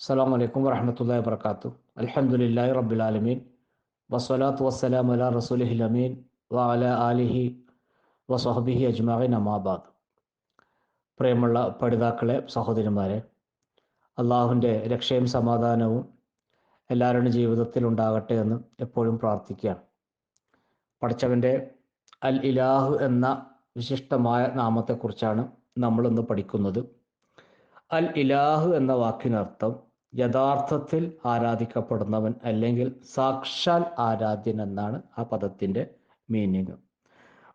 അസ്സാം വലൈക്കും വരഹമത്തല്ലാ വർക്കാത്തു അലഹമുല്ലാ റബ്ബുലാലമീൻ വസ്വലാത്തു വസ്സലാം അല റസൂലിഹിൽ അമീൻ വഅല ആലിഹി വസ്വഹബിഹി അജ്മാൻ അമാബാദ് പ്രിയമുള്ള പഠിതാക്കളെ സഹോദരിമാരെ അള്ളാഹുവിന്റെ രക്ഷയും സമാധാനവും എല്ലാവരുടെ ജീവിതത്തിൽ ഉണ്ടാകട്ടെ എന്ന് എപ്പോഴും പ്രാർത്ഥിക്കുകയാണ്. പഠിച്ചവന്റെ അൽ ഇലാഹു എന്ന വിശിഷ്ടമായ നാമത്തെക്കുറിച്ചാണ് നമ്മളിന്ന് പഠിക്കുന്നത്. അൽ ഇലാഹു എന്ന വാക്കിനർത്ഥം യഥാർത്ഥത്തിൽ ആരാധിക്കപ്പെടുന്നവൻ അല്ലെങ്കിൽ സാക്ഷാൽ ആരാധ്യൻ എന്നാണ് ആ പദത്തിന്റെ മീനിങ്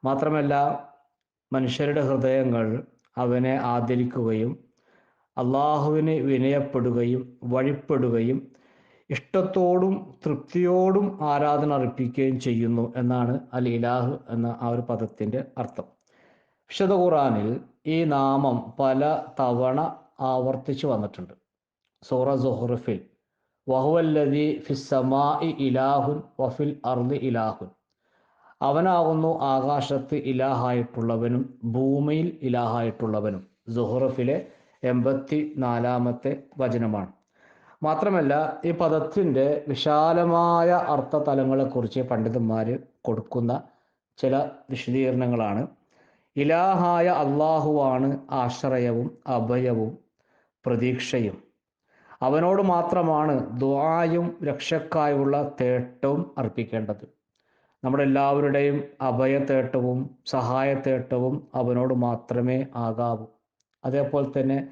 മാത്രമല്ല മനുഷ്യരുടെ ഹൃദയങ്ങൾ അവനെ ആദരിക്കുകയും അള്ളാഹുവിന് വിനയപ്പെടുകയും വഴിപ്പെടുകയും ഇഷ്ടത്തോടും തൃപ്തിയോടും ആരാധന അർപ്പിക്കുകയും ചെയ്യുന്നു എന്നാണ് അൽ ഇലാഹ് എന്ന ആ ഒരു പദത്തിന്റെ അർത്ഥം. വിശുദ്ധ ഖുറാനിൽ ഈ നാമം പല തവണ ആവർത്തിച്ചു വന്നിട്ടുണ്ട്. സൂറ സുഹ്റുഫിൽ. വഹുവല്ലതി ഫിസ്സമാഇ ഇലാഹുൻ വഫിൽ അർദ് ഇലാഹുൻ. അവനാകുന്നു ആകാശത്ത് ഇലാഹായിട്ടുള്ളവനും ഭൂമിയിൽ ഇലാഹായിട്ടുള്ളവനും. സുഹ്റഫിലെ എൺപത്തി നാലാമത്തെ വചനമാണ്. മാത്രമല്ല ഈ പദത്തിന്റെ വിശാലമായ അർത്ഥ തലങ്ങളെക്കുറിച്ച് പണ്ഡിതന്മാർ കൊടുക്കുന്ന ചില വിശദീകരണങ്ങളാണ്. ഇലാഹായ അള്ളാഹുവാണ് ആശ്രയവും അഭയവും പ്രതീക്ഷയും. അവനോട് മാത്രമാണ് ദ്വായും രക്ഷക്കായുള്ള തേട്ടവും അർപ്പിക്കേണ്ടത്. നമ്മുടെ എല്ലാവരുടെയും അഭയത്തേട്ടവും സഹായത്തേട്ടവും അവനോട് മാത്രമേ ആകാവൂ. അതേപോലെ തന്നെ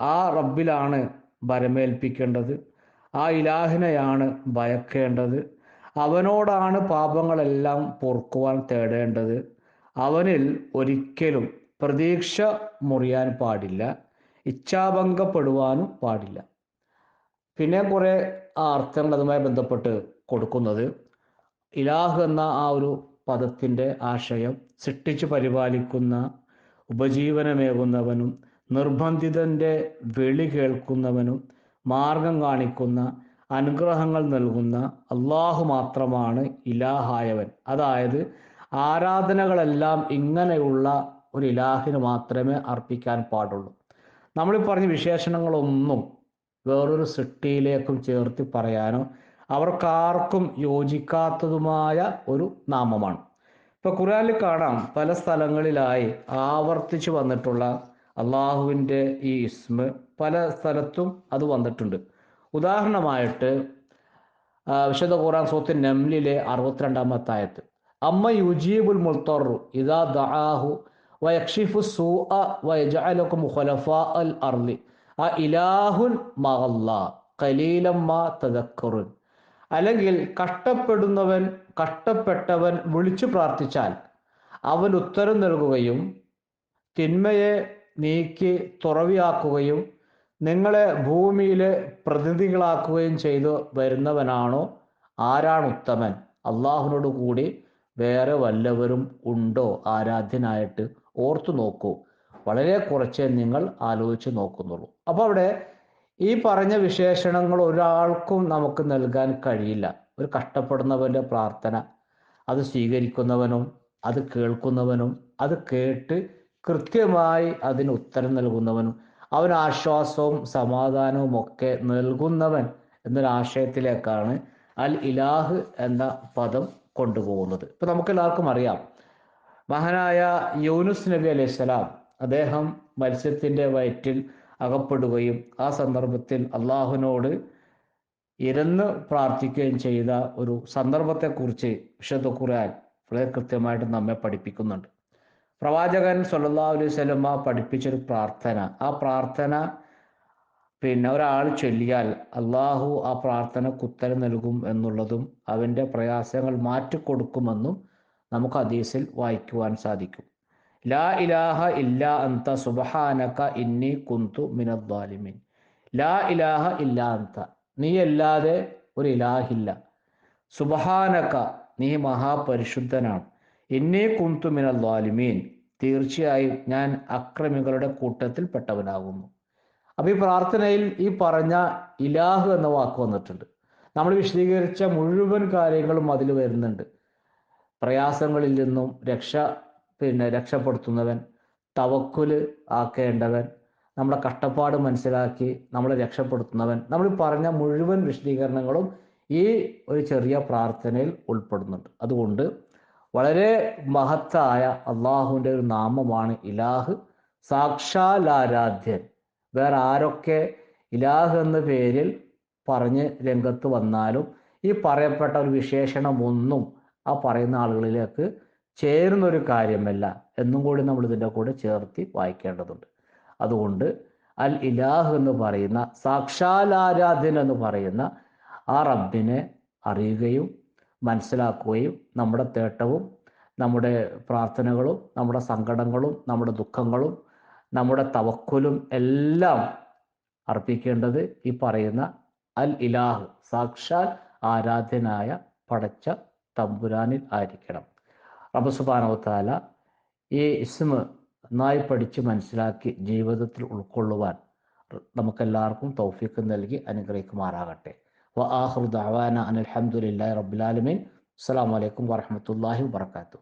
ആ റബ്ബിലാണ് ഭരമേൽപ്പിക്കേണ്ടത്. ആ ഇലാഹിനെയാണ് ഭയക്കേണ്ടത്. അവനോടാണ് പാപങ്ങളെല്ലാം പൊറുക്കുവാൻ തേടേണ്ടത്. അവനിൽ ഒരിക്കലും പ്രതീക്ഷ മുറിയാൻ പാടില്ല. ഇച്ഛാഭംഗപ്പെടുവാനും പാടില്ല. പിന്നെ കുറേ അർത്ഥങ്ങൾ അതുമായി ബന്ധപ്പെട്ട് കൊടുക്കുന്നത്. ഇലാഹ് എന്ന ആ ഒരു പദത്തിന്റെ ആശയം സൃഷ്ടിച്ചു പരിപാലിക്കുന്ന ഉപജീവനമേകുന്നവനും നിർബന്ധിതന്റെ വെളി കേൾക്കുന്നവനും മാർഗം കാണിക്കുന്ന അനുഗ്രഹങ്ങൾ നൽകുന്ന അള്ളാഹു മാത്രമാണ് ഇലാഹായവൻ. അതായത് ആരാധനകളെല്ലാം ഇങ്ങനെയുള്ള ഒരു ഇലാഹിന് മാത്രമേ അർപ്പിക്കാൻ പാടുള്ളൂ. നമ്മൾ പറഞ്ഞ വിശേഷണങ്ങളൊന്നും വേറൊരു സൃഷ്ടിയിലേക്കും ചേർത്ത് പറയാനോ അവർക്കാർക്കും യോജിക്കാത്തതുമായ ഒരു നാമമാണ്. ഇപ്പൊ ഖുറാനിൽ കാണാം പല സ്ഥലങ്ങളിലായി ആവർത്തിച്ചു വന്നിട്ടുള്ള അള്ളാഹുവിന്റെ ഈ ഇസ്മ പല സ്ഥലത്തും അത് വന്നിട്ടുണ്ട്. ഉദാഹരണമായിട്ട് വിശുദ്ധ ഖുറാൻ സൂത്തിൻ നംലിലെ അറുപത്തിരണ്ടാമത്തെ ആയത്ത് അമ്മ യുജീബുൽ മുൾത്തോറു ഇതാ ദാഹു വയക്ഷിഫു സൂഅ വയജഅലകും ഖുലഫാ അൽ അർളി ആ ഇലാഹുൻ മഹല്ല ഖലീലം മാ തദക്കറുൻ. അല്ലെങ്കിൽ കഷ്ടപ്പെടുന്നവൻ കഷ്ടപ്പെട്ടവൻ വിളിച്ചു പ്രാർത്ഥിച്ചാൽ അവൻ ഉത്തരം നൽകുകയും തിന്മയെ നീക്കി തുറവിയാക്കുകയും നിങ്ങളെ ഭൂമിയിലെ പ്രതിനിധികളാക്കുകയും ചെയ്തു വരുന്നവനാണോ? ആരാണ് ഉത്തമൻ? അള്ളാഹുനോട് കൂടി വേറെ വല്ലവരും ഉണ്ടോ? ആരാധ്യനായിട്ട് ഓർത്തു നോക്കൂ. വളരെ കുറച്ചേ നിങ്ങൾ ആലോചിച്ച് നോക്കുന്നുള്ളൂ. അപ്പോൾ അവിടെ ഈ പറഞ്ഞ വിശേഷണങ്ങൾ ഒരാൾക്കും നമുക്ക് നൽകാൻ കഴിയില്ല. ഒരു കഷ്ടപ്പെടുന്നവന്റെ പ്രാർത്ഥന അത് സ്വീകരിക്കുന്നവനും അത് കേൾക്കുന്നവനും അത് കേട്ട് കൃത്യമായി അതിന് ഉത്തരം നൽകുന്നവനും അവൻ ആശ്വാസവും സമാധാനവും ഒക്കെ നൽകുന്നവൻ എന്നൊരാശയത്തിലേക്കാണ് അൽ ഇലാഹ് എന്ന പദം കൊണ്ടുപോകുന്നത്. ഇപ്പൊ നമുക്കെല്ലാവർക്കും അറിയാം മഹനായ യൂനുസ് നബി അലൈഹി സ്വലാം അദ്ദേഹം മത്സ്യത്തിന്റെ വയറ്റിൽ അകപ്പെടുകയും ആ സന്ദർഭത്തിൽ അള്ളാഹുവിനോട് ഇരന്ന് പ്രാർത്ഥിക്കുകയും ചെയ്ത ഒരു സന്ദർഭത്തെക്കുറിച്ച് വിശുദ്ധ ഖുർആൻ വളരെ കൃത്യമായിട്ട് നമ്മെ പഠിപ്പിക്കുന്നുണ്ട്. പ്രവാചകൻ സല്ലാ അലൈഹി സ്വലമ പഠിപ്പിച്ചൊരു പ്രാർത്ഥന. ആ പ്രാർത്ഥന പിന്നെ ഒരാൾ ചൊല്ലിയാൽ അള്ളാഹു ആ പ്രാർത്ഥന കുത്തരം നൽകും എന്നുള്ളതും അവന്റെ പ്രയാസങ്ങൾ മാറ്റിക്കൊടുക്കുമെന്നും നമുക്ക് ഹദീസിൽ വായിക്കുവാൻ സാധിക്കും. ലാ ഇലാഹ ഇല്ല അന്ത സുബഹാനക ഇന്നി കുന്തു മിനദ്ദാലിമിൻ. ലാ ഇലാഹ ഇല്ല അന്ത. നീ അല്ലാതെ ഒരു ഇലാഹില്ല. സുബഹാനക നീ മഹാപരിശുദ്ധനാണ്. ഇന്നി കുന്തു മിനദ്ദാലിമീൻ. തീർച്ചയായും ഞാൻ അക്രമികളുടെ കൂട്ടത്തിൽ പെട്ടവനാകുന്നു. അപ്പൊ ഈ പ്രാർത്ഥനയിൽ ഈ പറഞ്ഞ ഇലാഹ് എന്ന വാക്ക് വന്നിട്ടുണ്ട്. നമ്മൾ വിശദീകരിച്ച മുഴുവൻ കാര്യങ്ങളും അതിൽ വരുന്നുണ്ട്. പ്രയാസങ്ങളിൽ നിന്നും രക്ഷ പിന്നെ രക്ഷപ്പെടുത്തുന്നവൻ തവക്കുൽ ആക്കേണ്ടവൻ നമ്മുടെ കഷ്ടപ്പാട് മനസ്സിലാക്കി നമ്മളെ രക്ഷപ്പെടുത്തുന്നവൻ നമ്മൾ പറഞ്ഞ മുഴുവൻ വിശദീകരണങ്ങളും ഈ ഒരു ചെറിയ പ്രാർത്ഥനയിൽ ഉൾപ്പെടുന്നുണ്ട്. അതുകൊണ്ട് വളരെ മഹത്തായ അള്ളാഹുവിന്റെ ഒരു നാമമാണ് ഇലാഹ്. സാക്ഷാലാരാധ്യൻ വേറെ ആരൊക്കെ ഇലാഹ് എന്ന പേരിൽ പറഞ്ഞ് രംഗത്ത് വന്നാലും ഈ പറയപ്പെട്ട ഒരു വിശേഷണമൊന്നും ആ പറയുന്ന ആളുകളിലേക്ക് ചേരുന്നൊരു കാര്യമല്ല എന്നും കൂടി നമ്മൾ ഇതിന്റെ കൂടെ ചേർത്തി വായിക്കേണ്ടതുണ്ട്. അതുകൊണ്ട് അൽ ഇലാഹ് എന്ന് പറയുന്ന സാക്ഷാൽ സാക്ഷാലാരാധ്യൻ എന്ന് പറയുന്ന ആ റബ്ബിനെ അറിയുകയും മനസ്സിലാക്കുകയും നമ്മുടെ തേട്ടവും നമ്മുടെ പ്രാർത്ഥനകളും നമ്മുടെ സങ്കടങ്ങളും നമ്മുടെ ദുഃഖങ്ങളും നമ്മുടെ തവക്കുലും എല്ലാം അർപ്പിക്കേണ്ടത് ഈ പറയുന്ന അൽ ഇലാഹ് സാക്ഷാൽ ആരാധ്യനായ പടച്ച തമ്പുരാനിൽ ആയിരിക്കണം. റബ്ബ് സുബ്ഹാനഹു ഈ ഇസ്മ നന്നായി പഠിച്ച് മനസ്സിലാക്കി ജീവിതത്തിൽ ഉൾക്കൊള്ളുവാൻ നമുക്കെല്ലാവർക്കും തൗഫീക്ക് നൽകി അനുഗ്രഹിക്കുമാറാകട്ടെ. വ റബ്ബിൽ ആലമീൻ. അസ്സലാമു അലൈക്കും വറഹ്മത്തുള്ളാഹി വബറകാതുഹു.